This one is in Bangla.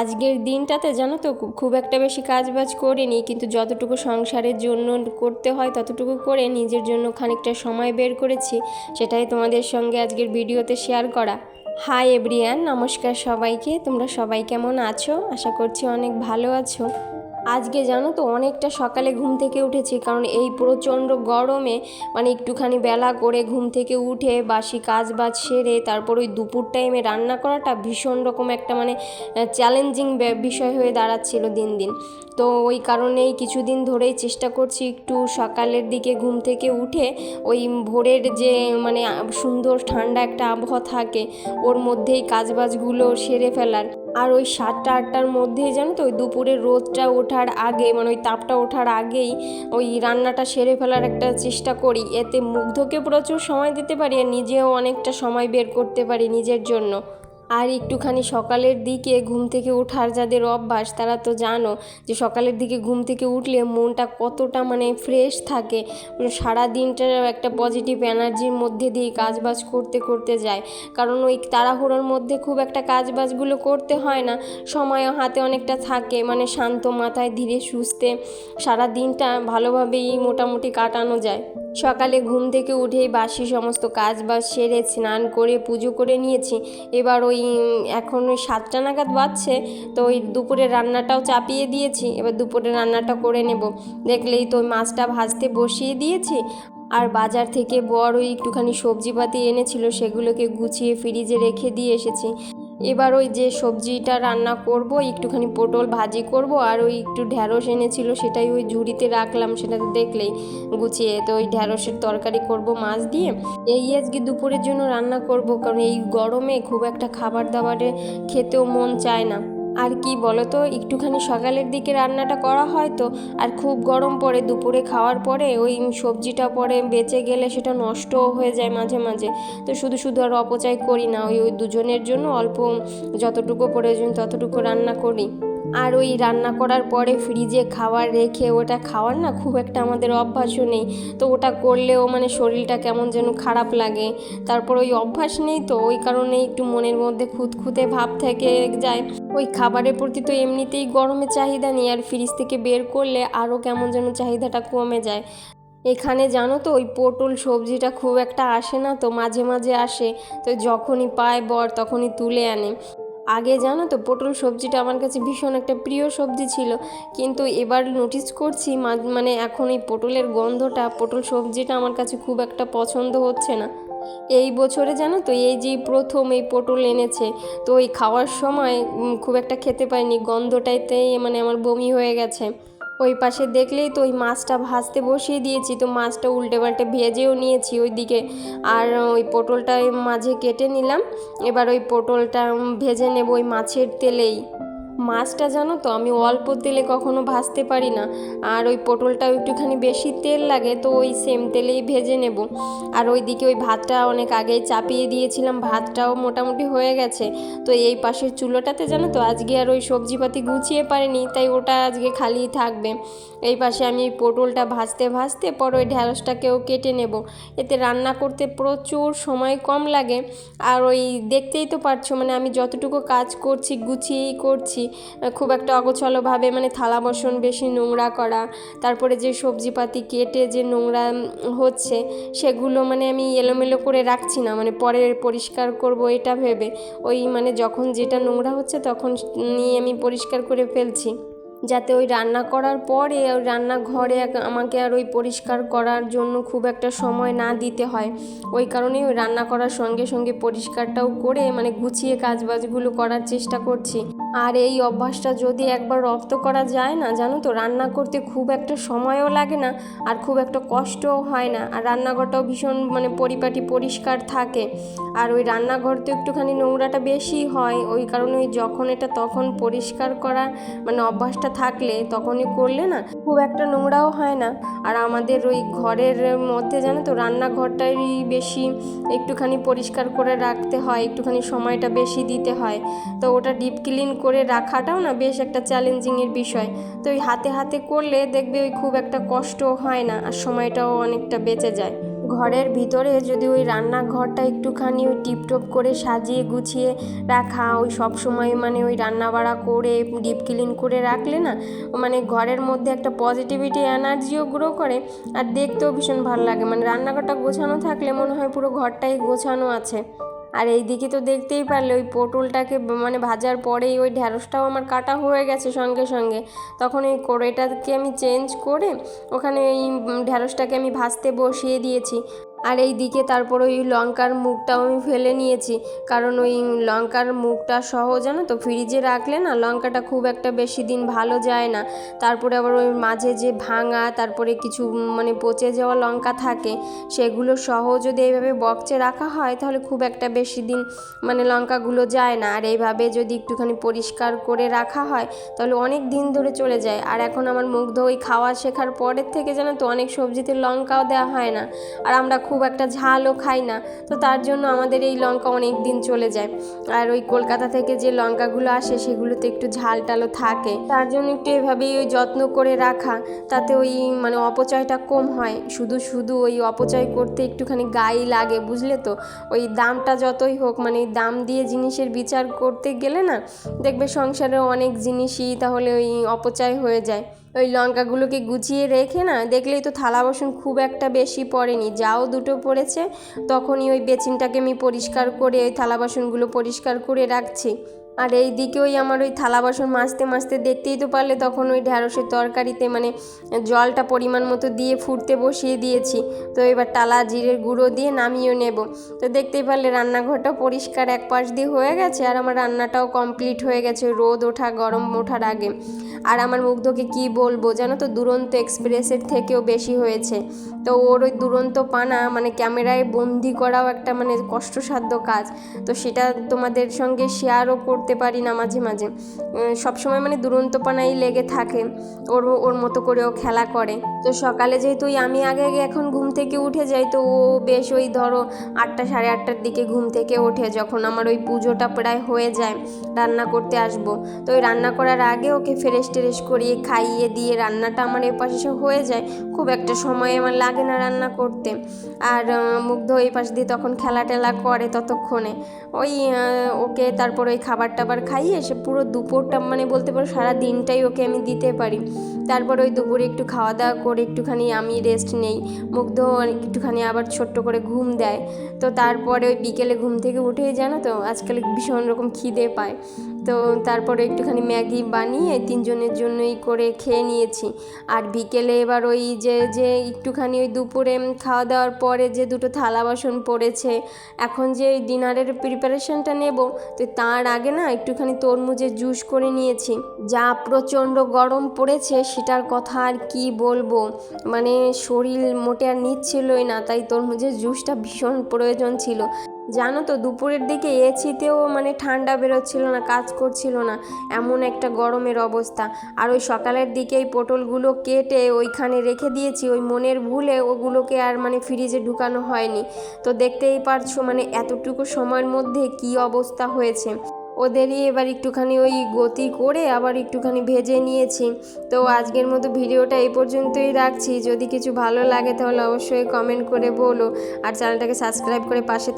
আজকের দিনটাতে জানো তো খুব একটা বেশি কাজ বাজ করিনি, কিন্তু যতটুকু সংসারের জন্য করতে হয় ততটুকু করে নিজের জন্য খানিকটা সময় বের করেছি, সেটাই তোমাদের সঙ্গে আজকের ভিডিওতে শেয়ার করা। হাই এভরিয়ান নমস্কার সবাইকে, তোমরা সবাই কেমন আছো? আশা করছি অনেক ভালো আছো। আজকে জানো তো অনেকটা সকালে ঘুম থেকে উঠেছি, কারণ এই প্রচণ্ড গরমে মানে একটুখানি বেলা করে ঘুম থেকে উঠে বাসি কাজ বাজ সেরে তারপর ওই দুপুর টাইমে রান্না করাটা ভীষণ রকম একটা মানে চ্যালেঞ্জিং বিষয় হয়ে দাঁড়াচ্ছিল দিন দিন। তো ওই কারণেই কিছুদিন ধরেই চেষ্টা করছি একটু সকালের দিকে ঘুম থেকে উঠে ওই ভোরের যে মানে সুন্দর ঠান্ডা একটা আবহাওয়া থাকে, ওর মধ্যেই কাজবাজগুলো সেরে ফেলার। আর ওই সাতটা, আটটার মধ্যেই জানো তো, ওই দুপুরে রোদটা ওঠার আগে মানে ওই তাপটা ওঠার আগেই ওই রান্নাটা সেরে ফেলার একটা চেষ্টা করি। এতে মুগ্ধকে প্রচুর সময় দিতে পারি আর নিজেও অনেকটা সময় বের করতে পারি নিজের জন্য। আর একটুখানি সকালের দিকে ঘুম থেকে ওঠার যাদের অভ্যাস, তারা তো জানো যে সকালের দিকে ঘুম থেকে উঠলে মনটা কতটা মানে ফ্রেশ থাকে। মানে সারা দিনটা একটা পজিটিভ এনার্জির মধ্যে দিয়ে কাজবাজ করতে করতে যায়। কারণ ওই তাড়াহুড়োর মধ্যে খুব একটা কাজবাজগুলো করতে হয় না। সময় হাতে অনেকটা থাকে মানে শান্ত মাথায় ধীরে সুস্থে সারা দিনটা ভালোভাবেই মোটামুটি কাটানো যায়। সকালে ঘুম থেকে উঠেই বাসি সমস্ত কাজ বাজ সেরে স্নান করে পুজো করে নিয়েছি। এবার ওই, এখন ওই সাতটা নাগাদ বাজছে, তো ওই দুপুরে রান্নাটাও চাপিয়ে দিয়েছি। এবার দুপুরে রান্নাটা করে নেব। দেখলেই তো ওই মাছটা ভাজতে বসিয়ে দিয়েছি। আর বাজার থেকে বড় ওই একটুখানি সবজিপাতি এনেছিল, সেগুলোকে গুছিয়ে ফ্রিজে রেখে দিয়ে এসেছি। এবার ওই যে সবজিটা রান্না করব, একটুখানি পটল ভাজি করব, আর ওই একটু ঢ্যাঁড়স এনেছিল সেটাই ওই ঝুড়িতে রাখলাম সেটা দেখলেই গুছিয়ে তো ওই ঢ্যাঁড়সের তরকারি করব মাছ দিয়ে। এই আজকে দুপুরের জন্য রান্না করব, কারণ এই গরমে খুব একটা খাবার দাবারে খেতেও মন চায় না। আর কি বলো তো একটুখানি সকালের দিকে রান্নাটা করা হয় তো, আর খুব গরম পড়ে দুপুরে খাওয়ার পরে ওই সবজিটা পরে বেঁচে গেলে সেটা নষ্ট হয়ে যায় মাঝে মাঝে। তো শুধু শুধু আর অপচয় করি না ওই ওই দুজনের জন্য অল্প যতটুকু প্রয়োজন ততটুকু রান্না করি। আর ওই রান্না করার পরে ফ্রিজে খাবার রেখে ওটা খাওয়ার না খুব একটা আমাদের অভ্যাসও নেই। তো ওটা করলেও মানে শরীরটা কেমন যেন খারাপ লাগে। তারপর ওই অভ্যাস নেই তো, ওই কারণে একটু মনের মধ্যে খুঁতখুঁতে ভাব থেকে যায়। ওই খাবারের প্রতি তো এমনিতেই গরমে চাহিদা নেই, আর ফ্রিজ থেকে বের করলে আরও কেমন যেন চাহিদাটা কমে যায়। এখানে জানো তো, ওই পটল সবজিটা খুব একটা আসে না তো, মাঝে মাঝে আসে। তো যখনই পায় বর তখনই তুলে আনে। আগে জানো তো, পটল সবজিটা আমার কাছে ভীষণ একটা প্রিয় সবজি ছিল। কিন্তু এবার নোটিস করছি মানে এখন এই পটলের গন্ধটা, পটল সবজিটা আমার কাছে খুব একটা পছন্দ হচ্ছে না। এই বছরে জানো তো, এই যে প্রথম এই পটল এনেছে, তো ওই খাওয়ার সময় খুব একটা খেতে পারিনি, গন্ধটাইতেই মানে আমার বমি হয়ে গেছে। ওই পাশে দেখলেই তো ওই মাছটা ভাজতে বসিয়ে দিয়েছি, তো মাছটা উল্টে পাল্টে ভেজেও নিয়েছি ওইদিকে। আর ওই পটলটা মাঝে কেটে নিলাম, এবার ওই পটলটা ভেজে নেব ওই মাছের তেলেই। মাছটা জানো তো, আমি অল্প তেলে কখনো ভাজতে পারি না। আর ওই পটলটাও একটুখানি বেশি তেল লাগে, তো ওই সেম তেলেই ভেজে নেব। আর ওইদিকে ওই ভাতটা অনেক আগেই চাপিয়ে দিয়েছিলাম, ভাতটাও মোটামুটি হয়ে গেছে। তো এই পাশের চুলোটাতে জানো তো, আজকে আর ওই সবজিপাতি গুছিয়ে পারিনি, তাই ওটা আজকে খালিই থাকবে। এই পাশে আমি ওই পটলটা ভাজতে ভাজতে পর ওই ঢ্যাঁড়সটাকেও কেটে নেব। এতে রান্না করতে প্রচুর সময় কম লাগে। আর ওই দেখতেই তো পারছ মানে আমি যতটুকু কাজ করছি, গুছিয়েই করছি খুব একটা অগোছলভাবে মানে থালা বাসন বেশি নোংরা করা, তারপরে যে সবজিপাতি কেটে যে নোংরা হচ্ছে, সেগুলো মানে আমি এলোমেলো করে রাখছি না। মানে পরে পরিষ্কার করব এটা ভেবে, ওই মানে যখন যেটা নোংরা হচ্ছে তখন নিয়ে আমি পরিষ্কার করে ফেলছি। যাতে ওই রান্না করার পরে ওই রান্নাঘরে আমাকে আর ওই পরিষ্কার করার জন্য খুব একটা সময় না দিতে হয়। ওই কারণেই ওই রান্না করার সঙ্গে সঙ্গে পরিষ্কারটাও করে মানে গুছিয়ে কাজবাজগুলো করার চেষ্টা করছি। আর এই অভ্যাসটা যদি একবার রপ্ত করা যায় না, জানো তো, রান্না করতে খুব একটা সময়ও লাগে না আর খুব একটা কষ্টও হয় না। আর রান্নাঘরটাও ভীষণ মানে পরিপাটি পরিষ্কার থাকে। আর ওই রান্নাঘর তো একটুখানি নোংরাটা বেশি হয়। ওই কারণে ওই যখন এটা তখন পরিষ্কার করা মানে অভ্যাসটা থাকলে তখনই করলে না খুব একটা নোংরাও হয় না। আর আমাদের ওই ঘরের মধ্যে জানো তো রান্নাঘরটাই বেশি একটুখানি পরিষ্কার করে রাখতে হয়, একটুখানি সময়টা বেশি দিতে হয়। তো ওটা ডিপ ক্লিন করে রাখাটাও না বেশ একটা চ্যালেঞ্জিংয়ের বিষয়। তো ওই হাতে হাতে করলে দেখবে ওই খুব একটা কষ্ট হয় না, আর সময়টাও অনেকটা বেঁচে যায়। ঘরের ভিতরে যদি ওই রান্নাঘরটা একটুখানি ওই টিপটপ করে সাজিয়ে গুছিয়ে রাখা, ওই সব সময় মানে ওই রান্না বাড়া করে ডিপ ক্লিন করে রাখলে না মানে ঘরের মধ্যে একটা পজিটিভিটি এনার্জিও গ্রো করে আর দেখতেও ভীষণ ভালো লাগে। মানে রান্নাঘরটা গোছানো থাকলে মনে হয় পুরো ঘরটাই গোছানো আছে। আর এই দিকে তো দেখতেই পারলে ওই পটলটাকে মানে ভাজার পরেই ওই ঢ্যাঁড়সটাও আমার কাটা হয়ে গেছে সঙ্গে সঙ্গে। তখন এই কড়াইটাকে আমি চেঞ্জ করে ওখানে এই ঢ্যাঁড়সটাকে আমি ভাজতে বসিয়ে দিয়েছি। আর এই দিকে তারপর ওই লঙ্কার মুখটাও আমি ফেলে নিয়েছি। কারণ ওই লঙ্কার মুখটা সহ জানো তো? ফ্রিজে রাখলে না লঙ্কাটা খুব একটা বেশি দিন ভালো যায় না। তারপরে আবার ওই মাঝে যে ভাঙা, তারপরে কিছু মানে পচে যাওয়া লঙ্কা থাকে, সেগুলো সহ যদি এইভাবে বক্সে রাখা হয়, তাহলে খুব একটা বেশি দিন মানে লঙ্কাগুলো যায় না। আর এইভাবে যদি একটুখানি পরিষ্কার করে রাখা হয়, তাহলে অনেক দিন ধরে চলে যায়। আর এখন আমার মুগ্ধ ওই খাওয়া শেখার পরের থেকে, জানো তো, অনেক সবজিতে লঙ্কাও দেওয়া হয় না। আর আমরা খুব একটা ঝালও খাই না। তো তার জন্য আমাদের এই লঙ্কা অনেক দিন চলে যায়। আর ওই কলকাতা থেকে যে লঙ্কাগুলো আসে, সেগুলোতে একটু ঝাল টালও থাকে। তার জন্য একটু এভাবেই ওই যত্ন করে রাখা, তাতে ওই মানে অপচয়টা কম হয়। শুধু শুধু ওই অপচয় করতে একটুখানি গায়ে লাগে, বুঝলে তো? ওই দামটা যতই হোক মানে দাম দিয়ে জিনিসের বিচার করতে গেলে না, দেখবে সংসারে অনেক জিনিসই তাহলে ওই অপচয় হয়ে যায়। ওই লঙ্কাগুলোকে গুছিয়ে রেখে না, দেখলেই তো থালা বাসন খুব একটা বেশি পড়েনি, যাও দুটো পড়েছে, তখনই ওই বেচিনটাকে আমি পরিষ্কার করে, ওই থালা বাসনগুলো পরিষ্কার করে রাখছি। আর এই দিকে ওই আমার ওই থালা বাসন মাজতে মাজতে দেখতেই তো পারলে তখন ওই ঢ্যাঁড়সের তরকারিতে মানে জলটা পরিমাণ মতো দিয়ে ফুটতে বসিয়ে দিয়েছি। তো এবার টালা, জিরের গুঁড়ো দিয়ে নামিয়েও নেব। তো দেখতেই পারলে রান্নাঘরটাও পরিষ্কার এক পাশ দিয়ে হয়ে গেছে, আর আমার রান্নাটাও কমপ্লিট হয়ে গেছে, রোদ ওঠা, গরম ওঠার আগে। আর আমার মুগ্ধকে কি বলব জানো তো? দুরন্ত এক্সপ্রেসের থেকেও বেশি হয়েছে। তো ওর ওই দুরন্ত পানা মানে ক্যামেরায় বন্দি করাও একটা মানে কষ্টসাধ্য কাজ। তো সেটা তোমাদের সঙ্গে শেয়ারও করতে পারি না মাঝে মাঝে। সবসময় মানে দুরন্ত পানাই লেগে থাকে। ওর ওর মতো করে ও খেলা করে। তো সকালে যেহেতু আমি আগে আগে এখন ঘুম থেকে উঠে যাই, তো ও বেশ ওই ধরো আটটা সাড়ে আটটার দিকে ঘুম থেকে ওঠে যখন আমার ওই পুজোটা প্রায় হয়ে যায়, রান্না করতে আসব। তো ওই রান্না করার আগে ওকে ফ্রেশ টেরেশ করিয়ে খাইয়ে দিয়ে রান্নাটা আমার এপাশে হয়ে যায়। খুব একটা সময় আমার লাগে না রান্না করতে। আর মুগ্ধ এই পাশ দিয়ে তখন খেলা টেলা করে ততক্ষণে। ওই ওকে তারপর ওই খাবার টাবার খাইয়ে সে পুরো দুপুরটা মানে বলতে পারো সারা দিনটাই ওকে আমি দিতে পারি। তারপর ওই দুপুরে একটু খাওয়া দাওয়া করে একটুখানি আমি রেস্ট নেই। মুগ্ধ একটুখানি আবার ছোট্ট করে ঘুম দেয়। তো তারপরে ওই বিকেলে ঘুম থেকে উঠেই জানো তো, আজকাল ভীষণ রকম খিদে পায়। তো তারপরে একটুখানি ম্যাগি বানিয়ে তিনজনের জন্যই করে খেয়ে নিয়েছি। আর বিকেলে এবার ওই যে যে একটুখানি ওই দুপুরে খাওয়া দাওয়ার পরে যে দুটো থালা বাসন পড়েছে, এখন যে ওই ডিনারের প্রিপারেশনটা নেব, তো তার আগে না একটুখানি তরমুজের জুস করে নিয়েছি। যা প্রচণ্ড গরম পড়েছে সেটার কথা আর কি বলব? মানে শরীর মোটে আর নিচ্ছিলই না, তাই তরমুজের জুসটা ভীষণ প্রয়োজন ছিল। জানো তো, দুপুরের দিকে এসিতেও মানে ঠান্ডা বেরোচ্ছিল না, কাজ করছিল না, এমন একটা গরমের অবস্থা। আর ওই সকালের দিকে এই পটলগুলো কেটে ওইখানে রেখে দিয়েছি, ওই মনের ভুলে ওগুলোকে আর মানে ফ্রিজে ঢুকানো হয়নি। তো দেখতেই পারছ মানে এতটুকু সময়ের মধ্যে কি অবস্থা হয়েছে। ওদেরই এবার একটুখানি ওই গতি করে আবার একটুখানি ভেজে নিয়েছি। তো আজকের মতো ভিডিওটা এই পর্যন্তই রাখছি। যদি কিছু ভালো লাগে তাহলে অবশ্যই কমেন্ট করে বলো। আর চ্যানেলটাকে সাবস্ক্রাইব করে পাশে